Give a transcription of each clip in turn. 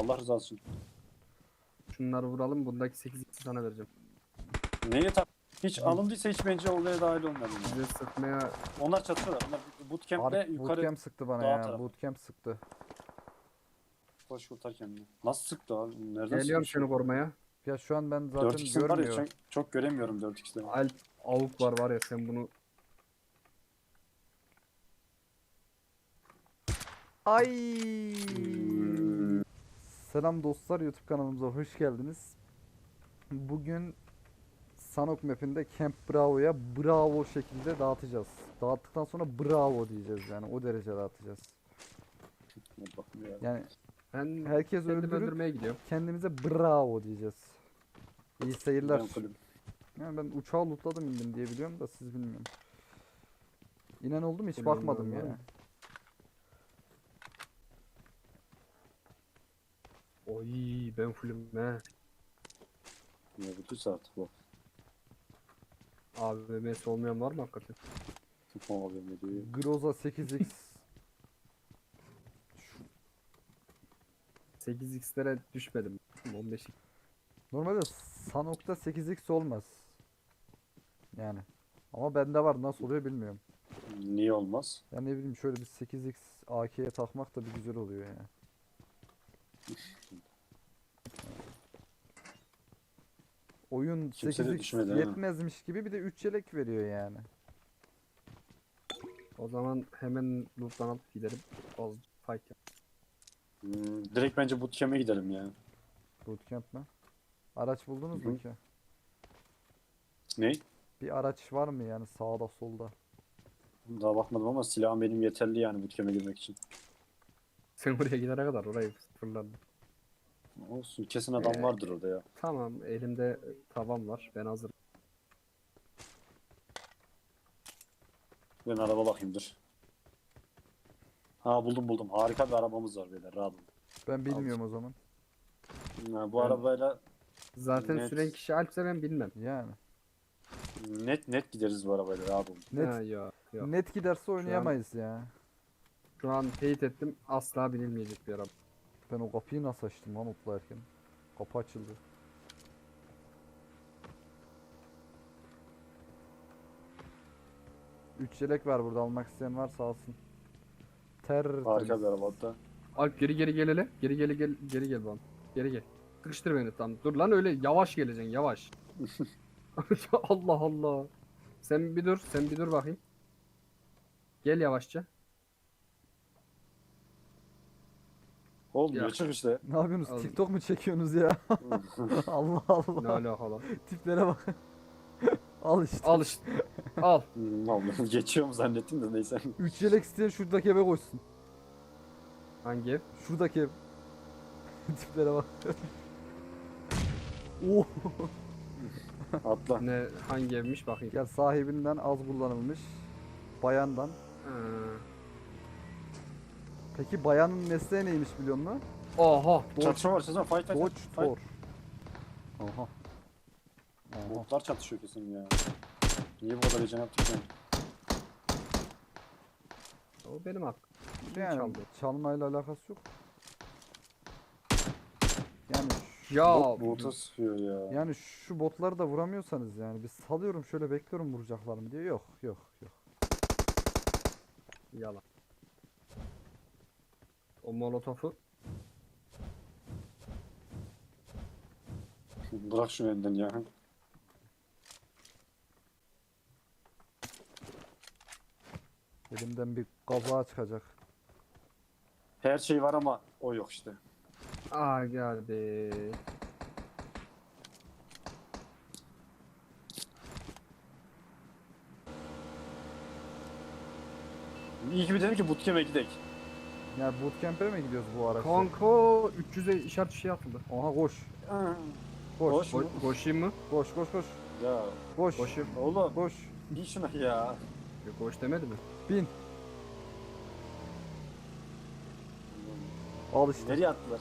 Allah rızası için. Şunları vuralım. Bundaki 8 x sana vereceğim. Neye tak? Hiç alındıysa hiç bence olaya dahil olmadım. ya. Bize sıkmaya Onlar çatışıyorlar. Onlar bootcamp'le Abi yukarı bootcamp sıktı bana ya. taraf. Bootcamp sıktı. koş kurtar kendini. Nasıl sıktı abi? Nereden geliyorum sıktı? seni korumaya. Ya şu an ben zaten 4x'in var ya görmüyorum. çok, çok göremiyorum 4x'te. Alp avuk var var ya sen bunu Ay. Selam dostlar YouTube kanalımıza hoş geldiniz. Bugün Sanok map'inde Camp Bravo'ya bravo şekilde dağıtacağız. Dağıttıktan sonra bravo diyeceğiz yani o derece dağıtacağız. Yani ben herkes öldürmeye gidiyorum. kendimize bravo diyeceğiz. İyi seyirler. Yani ben uçağı lootladım indim diye biliyorum da siz bilmiyorum. İnen oldu mu hiç bakmadım inmen var ya. mı? Oy ben fullüm he. Ne bulduysa artık bu. AVM'si olmayan var mı hakikaten? Tıkma abi ne diyor. Groza 8x 8x'lere düşmedim. 15 Normalde Sanok'ta 8x olmaz. Yani. Ama bende var nasıl oluyor bilmiyorum. Niye olmaz? Ya ne bileyim şöyle bir 8x AK'ye takmak da bir güzel oluyor ya. Oyun Kimse de 8x düşmedi ha. yetmezmiş gibi bir de 3 yelek veriyor yani. O zaman hemen loot'tan alıp gidelim. Az fight yap. Hmm, direkt bence bootcamp'e gidelim ya. Bootcamp mi? Araç buldunuz Hı mu ki? Ne? Bir araç var mı yani sağda solda? Daha bakmadım ama silahım benim yeterli yani bootcamp'e girmek için. Sen oraya gidene kadar orayı fırladım. Olsun kesin adam Ee, vardır orada ya. Tamam elimde tavam var. Ben hazır. Ben araba bakayım dur. Ha buldum buldum. Harika bir arabamız var beyler rahat olun. Ben bilmiyorum o zaman. Ha, bu Ben- arabayla Zaten Net. süren kişi Alpse ben bilmem. Yani. net net gideriz bu arabayla rahat olun. Net, Ha, yok, yok. net giderse oynayamayız ya. Şu an teyit ettim. Asla bilinmeyecek bir araba. Ben o kapıyı nasıl açtım lan otlarken? Kapı açıldı. Üç yelek var burada almak isteyen varsa alsın. Ter Harika bir araba hatta. Alp geri geri gel hele. Geri geri gel geri gel bana. Geri gel. Sıkıştır beni tam. Dur lan öyle yavaş geleceksin yavaş. Allah Allah. Sen bir dur, sen bir dur bakayım. Gel yavaşça. Oğlum Ya. ne çıkmıştı? Ne yapıyorsunuz? Al. TikTok mu çekiyorsunuz ya? Allah Allah. Ne alakalı? Tiplere bak. Al işte. Al işte. Al. Hmm, Oğlum geçiyorum zannettim de neyse. Üç yelek isteyen şuradaki eve koşsun. Hangi ev? Şuradaki ev. Tiplere bak. oh. Atla. Ne hangi evmiş bakayım. Gel sahibinden az kullanılmış. Bayandan. Ha. Peki bayanın mesleği neymiş biliyor musun? Oha. Çatışma var sezon fight fight fight. Thor. Aha. Aha. Botlar çatışıyor kesin ya. Niye bu kadar heyecan yaptık? O benim hakkım. Yani çaldı? çalmayla alakası yok. Yani şu, Ya Bot bota sıkıyor ya. yani şu botları da vuramıyorsanız yani biz salıyorum şöyle bekliyorum vuracaklarım diye yok yok yok. yalan. O molotofu Bırak şunu elinden ya. Elimden bir kaza çıkacak. Her şey var ama o yok işte. Aa geldi. İyi ki bir dedim ki bootcamp'e gidelim. Yani bootcamp'e mi gidiyoruz bu araçla? Kanka 300'e işaret şey atıldı. Oha koş. Koş. Koş. Ko koşayım mı? Koş koş koş. Ya Koş. Koşayım. oğlum Koş. bin şuna ya. Yok, Koş demedi mi? Bin. Al işte. Nereye attılar?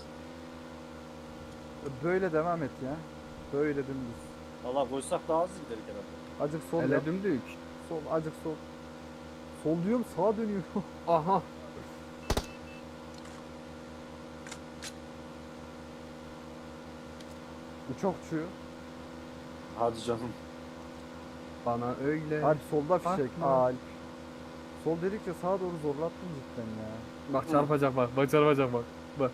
Böyle devam et ya. Böyle dümdüz. Valla koysak daha hızlı giderik herhalde. Acık sol Hele yap. dümdük. Sol acık sol. Sol diyorum sağa dönüyor. Aha. Uçakçı. Hadi canım. Bana öyle. Alp solda fişek. Bakma. Alp. Sol dedikçe sağa doğru zorlattın cidden ya. Bak çarpacak bak. Bak çarpacak bak. Bak.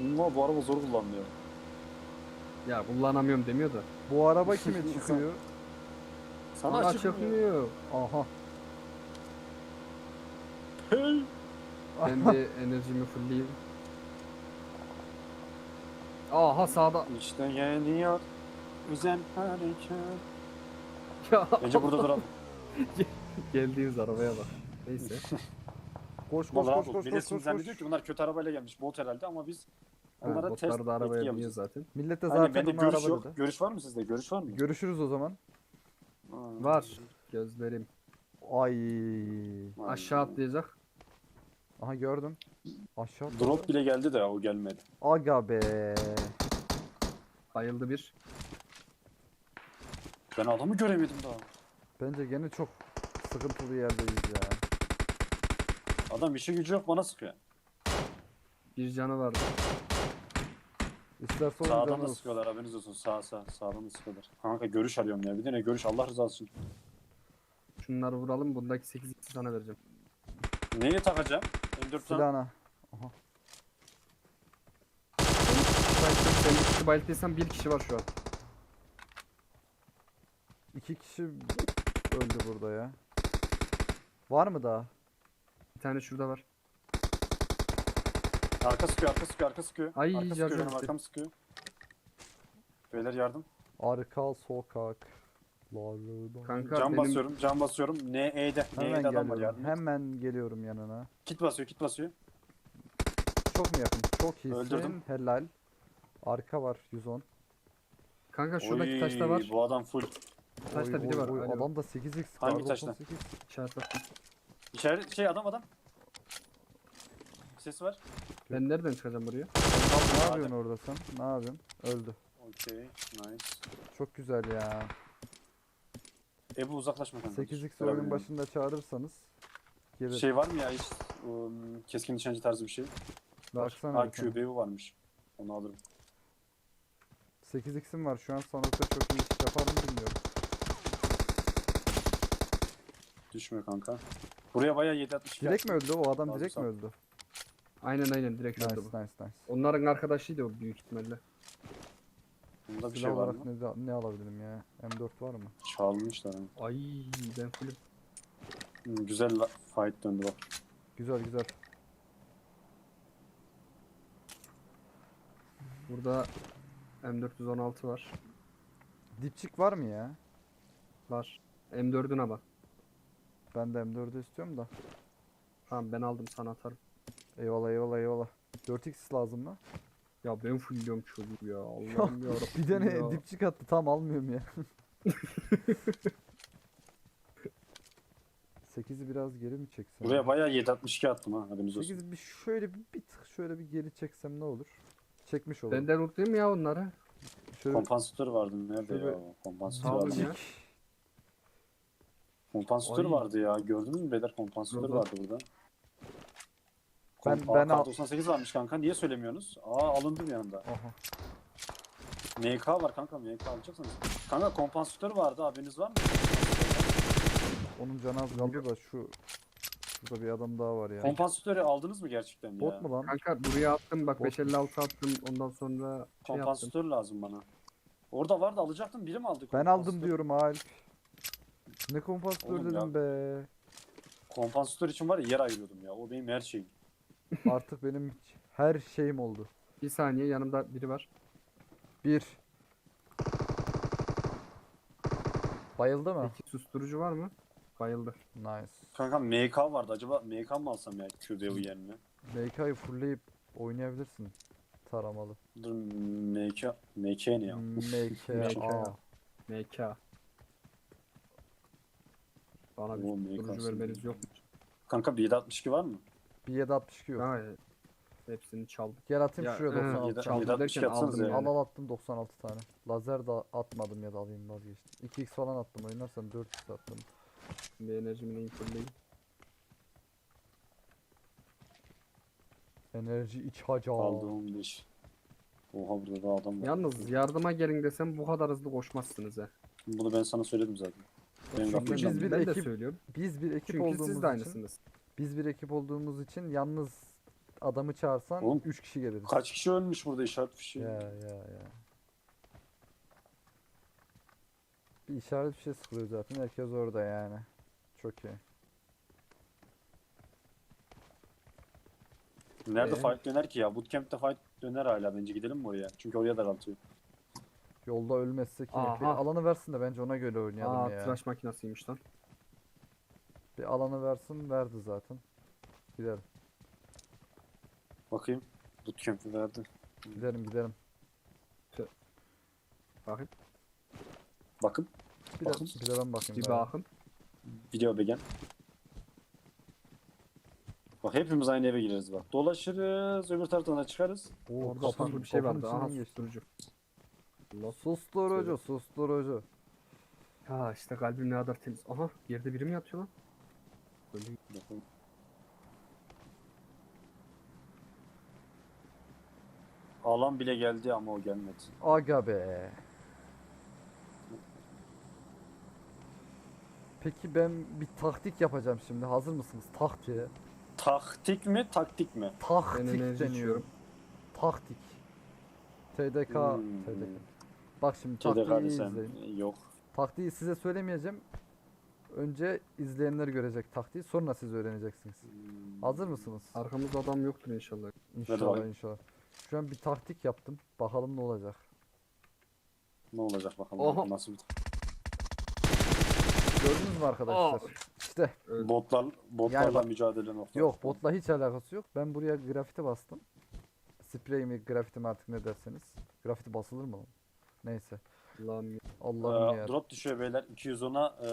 Ama bu araba zor kullanılıyor. Ya kullanamıyorum demiyor da. Bu araba kime çıkıyor? Sana Bana çıkmıyor. çıkmıyor. Aha. Hey. Ben bir enerjimi fullleyeyim. Aha sağda. İşte geliyor. Güzel hareket. Ya Bence burada duralım. geldiğimiz arabaya bak. Neyse. Koş koş Vallahi koş koş millet koş şimdi koş. zannediyor ki bunlar kötü arabayla gelmiş. Bot herhalde ama biz Ha, onlara test botlar da arabaya etki biniyor yapacağız. zaten. Millete Aynen zaten bende görüş araba yok. dedi. Görüş var mı sizde? Görüş var mı? Görüşürüz o zaman. Ha. Var. Gözlerim. Ay. Vay. Aşağı atlayacak. Aha gördüm. Aşağı. Drop bile geldi de o gelmedi. Aga be. Bayıldı bir. Ben adamı göremedim daha. Bence gene çok sıkıntılı yerdeyiz ya. Adam işi gücü yok bana sıkıyor. Bir canı vardı. İsterse Sağdan da sıkıyorlar haberiniz olsun. Sağ sağ sağdan da sıkıyorlar. Kanka görüş arıyorum ya. Bir de ne görüş Allah rızası için. Şunları vuralım. Bundaki 8 x sana vereceğim. Neyi takacağım? M4'ten Silahına. Bayılttıysan bir kişi var şu an. İki kişi öldü burada ya. Var mı daha? Bir tane şurada var. arka sıkıyor, arka sıkıyor, arka sıkıyor. Ay, arka sıkıyor, yardım benim etti. arkam sıkıyor. Beyler yardım. Arka sokak. Larında. Kanka Can benim basıyorum, can basıyorum. NE'de, Hemen NE'de adam var geliyorum. yardım. et. Hemen geliyorum yanına. Kit basıyor, kit basıyor. Çok mu yakın? Çok iyisin. Öldürdüm. Helal. Arka var 110. Kanka şuradaki Oy, taşta var. Bu adam full. Taşta Oy, biri oy, var. oy. Alo. Adamda 8x Hangi var. taşta? 98. İşaret attım. İçeri şey adam adam. Ses var. Ben nereden çıkacağım buraya? Ne yapıyorsun orada sen? Ne yapıyorsun? Öldü. Okey, nice. Çok güzel ya. Ebu uzaklaşma kanka. 8x Beraber oyunun oynayalım. başında çağırırsanız gelir. Şey var mı ya hiç um, keskin nişancı tarzı bir şey? Baksana Ha bir varmış. Onu alırım. 8x'im var şu an sanokta çok iyi iş yapar mı bilmiyorum. Düşmüyor kanka. Buraya bayağı 762 Direkt mi öldü o adam Lazım direkt mi öldü? Aynen aynen direkt Nice öldü nice bu. nice. Onların arkadaşıydı o büyük ihtimalle. Bunda bir Silah şey var olarak mı? ne, ne alabilirim ya? M4 var mı? Çalmışlar. ha. Ay ben fullüm. Hmm, Güzel la- fight döndü bak. Güzel güzel. Burada M416 var. Dipçik var mı ya? Var. M4'üne bak. Ben de M4'ü istiyorum da. Tamam ben aldım sana atarım. Eyvallah eyvallah eyvallah. 4x lazım mı? Ya ben fullüyorum çocuğu ya. Allah'ım ya. Bir tane dipçik attı tam almıyorum ya. 8'i biraz geri mi çeksem? Buraya bayağı 762 attım ha haberiniz olsun. 8'i bir şöyle bir, bir tık şöyle bir geri çeksem ne olur? Çekmiş olur. Ben de unutayım ya onları. şöyle Kompansatör vardı nerede Şöyle- ya? Kompansatör olun vardı. ya. Kompansatör Ay. vardı ya. Gördünüz mü beyler kompansatör Burada. vardı burada. Ben- Kom- ben Aa, al- 98 varmış kanka. Niye söylemiyorsunuz? Aa alındı bir anda. Aha. MK var kanka. MK alacaksınız. Kanka kompansatör vardı. Haberiniz var mı? Onun canı az kaldı da şu Şurada bir adam daha var ya. Kompansatörü aldınız mı gerçekten ya? Bot mu lan? Kanka buraya attım bak Bot. 556 attım ondan sonra şey yaptım. Kompansatör lazım bana. Orada vardı alacaktım. Biri mi aldı? Ben aldım diyorum Alp. Ne kompansatör Oğlum dedim be. Kompansatör için var ya yer ayırıyordum ya. O benim her şeyim. Artık benim her şeyim oldu. Bir saniye yanımda biri var. Bir. Bayıldı mı? Peki susturucu var mı? Bayıldı. Nice. Kanka MK vardı. Acaba MK mı alsam ya QDV yerine? MK'yı fullleyip oynayabilirsin. Taramalı. Dur MK. MK ne ya? MK. MK. MK. Bana bir Oo, MK susturucu aslında. vermeniz yok mu? Kanka bir 762 var mı? Bir 762 yok. Ha, hepsini çaldım. Gel atayım Ya, şuraya hı, 96 yedi- tane. yedi- çaldım 762 derken aldım ya. yani. Al al attım 96 tane. Lazer da atmadım ya da alayım vazgeçtim. 2x falan attım oynarsan 4x attım. Şimdi enerjimi neyin fulleyim. Enerji iç haca. Aldı 15. Oha burada da adam var. Yalnız yardıma gelin desem bu kadar hızlı koşmazsınız ha. Bunu ben sana söyledim zaten. Benim Çünkü biz bir ben de ekip- söylüyorum. Biz bir ekip Çünkü olduğumuz siz de için aynısınız. biz bir ekip olduğumuz için yalnız adamı çağırsan Oğlum, 3 kişi geliriz. Kaç kişi ölmüş burada işaret fişi? Ya ya ya. Bir işaret bir şey sıkılıyor zaten. Herkes orada yani. Çok iyi. Nerede Ee? fight döner ki ya? Bootcamp'te fight döner hala bence gidelim mi oraya? Çünkü oraya daraltıyor. Yolda ölmezsek yine. Bir alanı versin de bence ona göre oynayalım Aa ya. tıraş makinasıymış lan. Bir alanı versin verdi zaten. Gidelim. Bakayım. Bootcamp'i verdi. Gidelim gidelim. Bakın. Bakın. Bir de, Bakın. bir de ben bakayım. Bir bakın. Video begen. Bak hepimiz aynı eve gireriz bak. Dolaşırız. Öbür taraftan da çıkarız. Oo, Orada kapının- bir şey vardı. Aha içinden geçti. susturucu. Allah. Susturucu susturucu. Ha işte kalbim ne kadar temiz. Aha yerde biri mi yatıyor lan? Böyle Bakalım. Alan bile geldi ama o gelmedi. Aga be. Peki ben bir taktik yapacağım şimdi. Hazır mısınız? Taktiğe. Taktik mi, taktik mi? ben Taktik enerji deniyor. içiyorum. Taktik. TDK. Hmm. TDK. Bak şimdi taktiği izleyin. yok. Taktiği size söylemeyeceğim. Önce izleyenler görecek taktiği. Sonra siz öğreneceksiniz. Hmm. Hazır mısınız? Arkamızda adam yoktur inşallah. İnşallah bakayım. inşallah. Şu an bir taktik yaptım. Bakalım ne olacak. Ne olacak bakalım. Aha. Nasıl bir... Gördünüz mü arkadaşlar? İşte Öldü. Botlar, botlarla bak- mücadele nokta. yok botla hiç alakası yok. Ben buraya grafiti bastım. Sprey mi grafiti mi artık ne derseniz. Grafiti basılır mı lan? Neyse. Allah'ım ya. Allah'ım Ee, ya. drop düşüyor beyler 210'a e,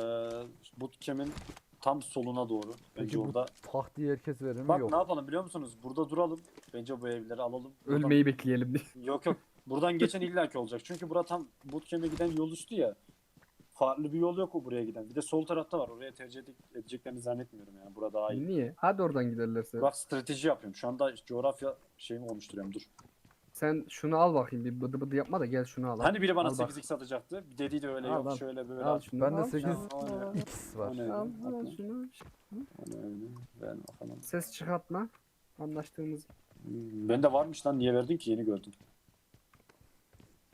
bootcamp'in tam soluna doğru. Bence Peki bu orada. taktiği herkes verir mi? Bak Yok. ne yapalım biliyor musunuz? Burada duralım. Bence bu evleri alalım. Buradan- Ölmeyi bekleyelim diye. Yok yok. Buradan geçen illaki olacak. Çünkü bura tam bootcamp'e giden yol üstü ya. Farklı bir yol yok o buraya giden. Bir de sol tarafta var. Oraya tercih edecek- edeceklerini zannetmiyorum yani. Burada daha iyi. Niye? Hadi oradan giderlerse. Bak strateji yapıyorum. Şu anda coğrafya şeyimi oluşturuyorum. Dur. Sen şunu al bakayım. Bir bıdı bıdı yapma da gel şunu al. Hani biri bana Al bak. 8x atacaktı. Bir dediydi öyle Al, yok al. şöyle böyle. Al şunu. Bende al, 8 al, al, X var. Al, al şunu. Ver bakalım. Ses çıkartma. Anlaştığımız. Hmm, Ben de varmış lan niye verdin ki yeni gördüm.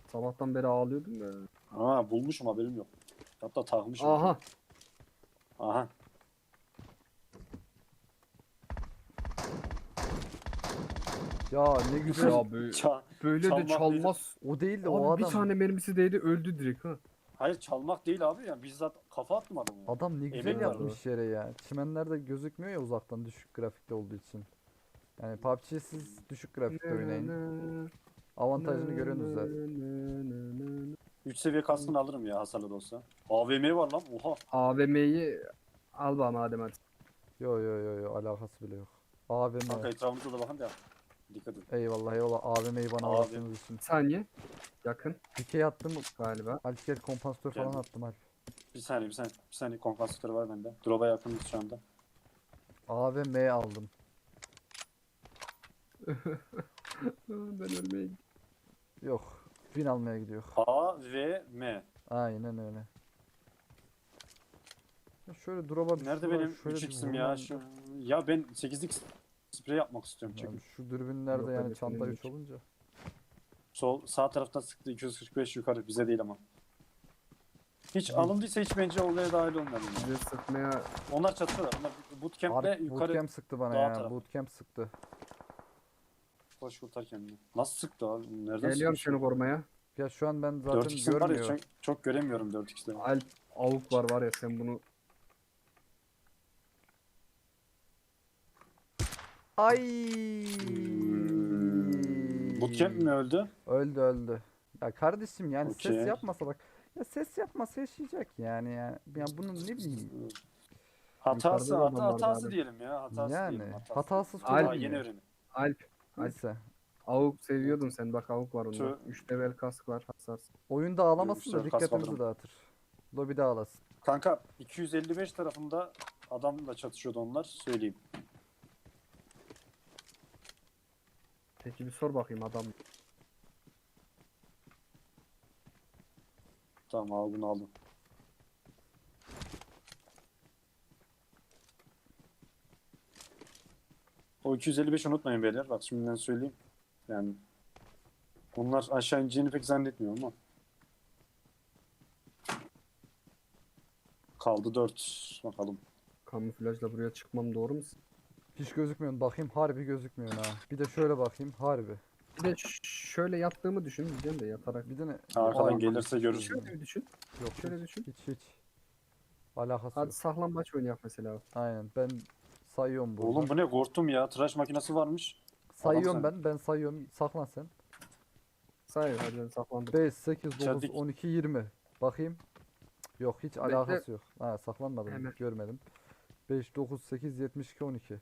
Sabahtan beri ağlıyordum da. Aa bulmuşum haberim yok. Hatta takmışım. Aha. Aha. Ya ne güzel. Ya böyle, Ça- böyle de çalmak çalmaz. O değil de Abi o bir adam. tane mermisi değdi öldü direkt ha. Hayır çalmak değil abi ya. Bizzat kafa attım adamı. Adam ne güzel Emek var yapmış yere ya. Çimenlerde gözükmüyor ya uzaktan düşük grafikte olduğu için. Yani PUBG'yi siz düşük grafikte oynayın. Avantajını görüyorsunuz zaten. 3 seviye kaskını alırım ya hasarlı da olsa. AVM var lan. Oha. AVM'yi al bana madem hadi. Yo yo yo yo alakası bile yok. AVM. Kanka etrafımıza da bakın da. Dikkat edin. Eyvallah eyvallah AVM'yi bana AVM. anlattığınız için. Bir saniye. Yakın Dikey attım galiba. Alp gel kompansatör falan Geldim. attım Alp. Bir saniye bir saniye. Bir saniye kompansatörü var bende. Drop'a yakınız şu anda. AVM aldım. ben ölmeye Yok. Win almaya gidiyor. A ve M. Aynen öyle. Ya şöyle drop'a bir Nerede benim şöyle bir 3x'im ya? vurmam- Şu... Ya ben 8x sprey yapmak istiyorum çünkü. Abi şu dürbünlerde Yok, yani hadi çanta senin 3 için. olunca. Sol sağ taraftan sıktı 245 yukarı bize değil ama. Hiç alındıysa hiç bence olaya dahil olmayalım. ya. bize sıkmaya Onlar çatışıyorlar. Onlar bootcamp'le Abi yukarı bootcamp sıktı bana dağ ya. tarafı. Bootcamp sıktı. Koş kurtar kendini. Nasıl sıktı abi? Nereden geliyorum sıktı? seni korumaya. Ya şu an ben zaten 4x'im var ya görmüyorum. çok, çok göremiyorum 4x'te. Alp avuk var var ya sen bunu Ay. Bootcamp mi öldü? Öldü öldü. Ya kardeşim yani ses Okey. yapmasa bak. Ya ses yapmasa yaşayacak yani yani. Ya bunun ne bileyim. Hatası, Yukarıda da hata, adam vardı hatası abi. diyelim ya. Hatası yani diyelim. Hatası. hatasız Ay, Daha kullanmıyor. yeni. Alp Açsa. Avuk seviyordun sen bak avuk var onda. Tüh. 3 level kask var hassas. Oyunda ağlamasın da Bilgisayar dikkatimizi kasmadım. dağıtır. Lobide ağlasın. Kanka 255 tarafında adamla çatışıyordu onlar söyleyeyim. Peki bir sor bakayım adam. Tamam al bunu aldım. O 255 unutmayın beyler. Bak şimdiden söyleyeyim. Yani onlar aşağı ineceğini pek zannetmiyorum ama. Kaldı 4. Bakalım. Kamuflajla buraya çıkmam doğru mu? Hiç gözükmüyorsun. Bakayım harbi gözükmüyorsun ha. Bir de şöyle bakayım harbi. Bir de şöyle yattığımı düşün diyeceğim de yatarak. Bir de ne? Arkadan gelirse görürsün. Şöyle bir düşün. Yok Şöyle düşün. hiç hiç. Alakası Hadi yok. saklambaç oynayak mesela. Aynen ben sayıyorum burada. Oğlum bu ne? Korktum ya. Tıraş makinesi varmış. sayıyorum adam ben. Ben sayıyorum. Saklan sen. Say hadi ben saklandım. 5, 8, 9, Çadik. 12, 20. Bakayım. Yok hiç Bekle. alakası yok. Ha saklanmadım. Hemen. Görmedim. 5, 9, 8, 72, 12. Cık,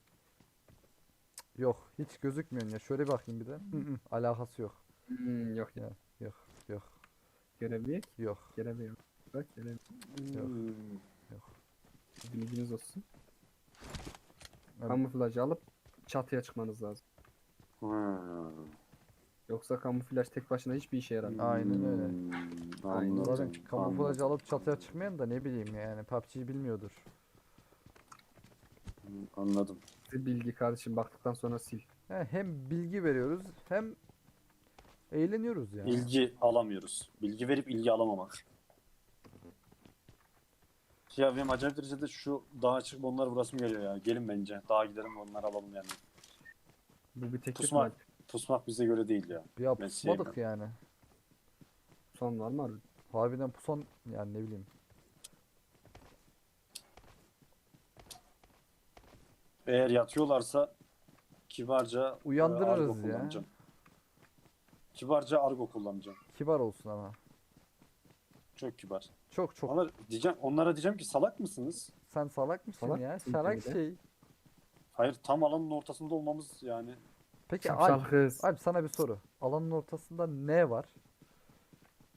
Yok hiç gözükmüyorsun ya. Şöyle bakayım bir de. Hı hı, alakası yok. Hmm, yok ya. Yok yok Görevi yok. yok. Yok. Bak görevi. Yok. Hmm. Bilginiz olsun. Evet. Kamuflajı alıp çatıya çıkmanız lazım. Hmm. Yoksa kamuflaj tek başına hiçbir işe yaramıyor. Aynen öyle. Hmm, Aynen. anladım, Zaten kamuflaj anladım. alıp çatıya çıkmayan da ne bileyim yani PUBG'yi bilmiyordur. Anladım. Bilgi kardeşim baktıktan sonra sil. Yani hem bilgi veriyoruz hem eğleniyoruz yani. İlgi alamıyoruz. Bilgi verip ilgi alamamak. Ya benim acayip derecede şu dağa çıkıp onları burası mı geliyor ya? Gelin bence. Dağa gidelim onları alalım yani. Bu bir teklif Pusma. mi? Pusmak bize göre değil ya. Ya Ben pusmadık yani. Son var mı abi? Harbiden pusan yani ne bileyim. Eğer yatıyorlarsa kibarca e, Uyandırırız argo ya. kullanacağım. Kibarca argo kullanacağım. Kibar olsun ama. Çok kibar. Çok çok. Onlara diyeceğim, onlara diyeceğim ki salak mısınız? Sen salak mısın Salak ya? mısın de. şey. Hayır tam alanın ortasında olmamız yani. Peki Şapşal Alp, kız. Alp sana bir soru. Alanın ortasında ne var?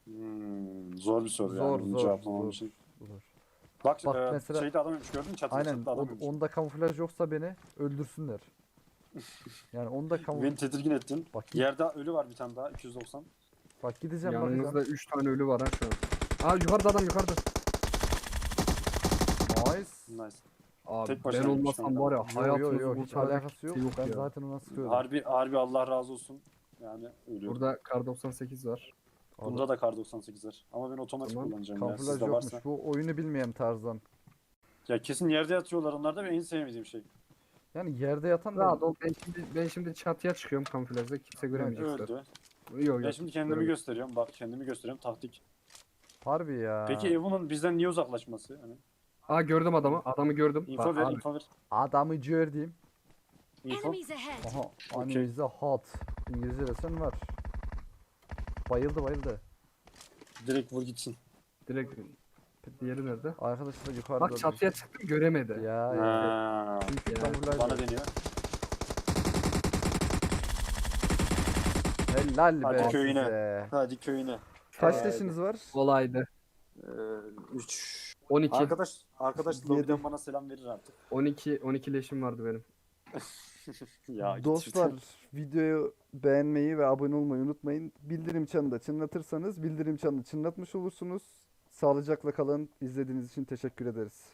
Hmm, zor bir soru Zor, yani bunu zor, cevaplamam zor. için. Bak, Bak e, mesela- şeyde adam ölmüş gördün mü? Çatıda Aynen. çatıda o- adam ölmüş. onda kamuflaj yoksa beni öldürsünler. Yani onda kamuflaj. Beni tedirgin ettin. Bak, Yerde ölü var bir tane daha 290. bak gideceğim Yanınızda bakacağım. 3 tane ölü var ha şu an. Aa yukarıda adam yukarıda. Nice. Nice. Abi Tek ben başına olmasam var ya Yo yo hayatınızı yo hiç kurtaracak alakası yok. kimse yok Ben ya. zaten ona sıkıyorum. Harbi harbi Allah razı olsun. Yani ölüyorum. Burada kar 98 var. Bunda da kar 98 var. Ama ben otomatik Tamam. kullanacağım ya. Kamuflaj Sizde yokmuş. varsa. Bu oyunu bilmeyen tarzdan. Ya kesin yerde yatıyorlar onlar da benim en sevmediğim şey. Yani yerde yatan da Rahat ol. Ben şimdi, ben şimdi çatıya çıkıyorum kamuflajda. Kimse göremeyecekler. Öldü. Yok Ben yok. şimdi kendimi göremeyecek. gösteriyorum. Bak kendimi gösteriyorum. Taktik. Harbi ya. Peki Evo'nun bizden niye uzaklaşması? Hani Aa gördüm adamı. Adamı gördüm. info Bak ver, abi, info ver. Adamı gördüm. Info. Enemies ahead. Aha, analize hot. İngilizce desen var. Bayıldı bayıldı. Direkt vur gitsin. direkt diğeri nerede? Arkadaşlar da yukarıda. Bak çatıya çıktı göremedi. Ya ya. Ha, Çünkü Yani kamuflaj bana yok. deniyor. Helal Hadi be köyüne. size. Hadi köyüne. Kaç Ee, leşiniz var? Kolaydı. 3. 12 Arkadaş arkadaş lobiden bana selam verir artık. 12 12 leşim vardı benim. Ya git Dostlar videoyu beğenmeyi ve abone olmayı unutmayın. Bildirim çanını da çınlatırsanız bildirim çanını çınlatmış olursunuz. Sağlıcakla kalın. İzlediğiniz için teşekkür ederiz.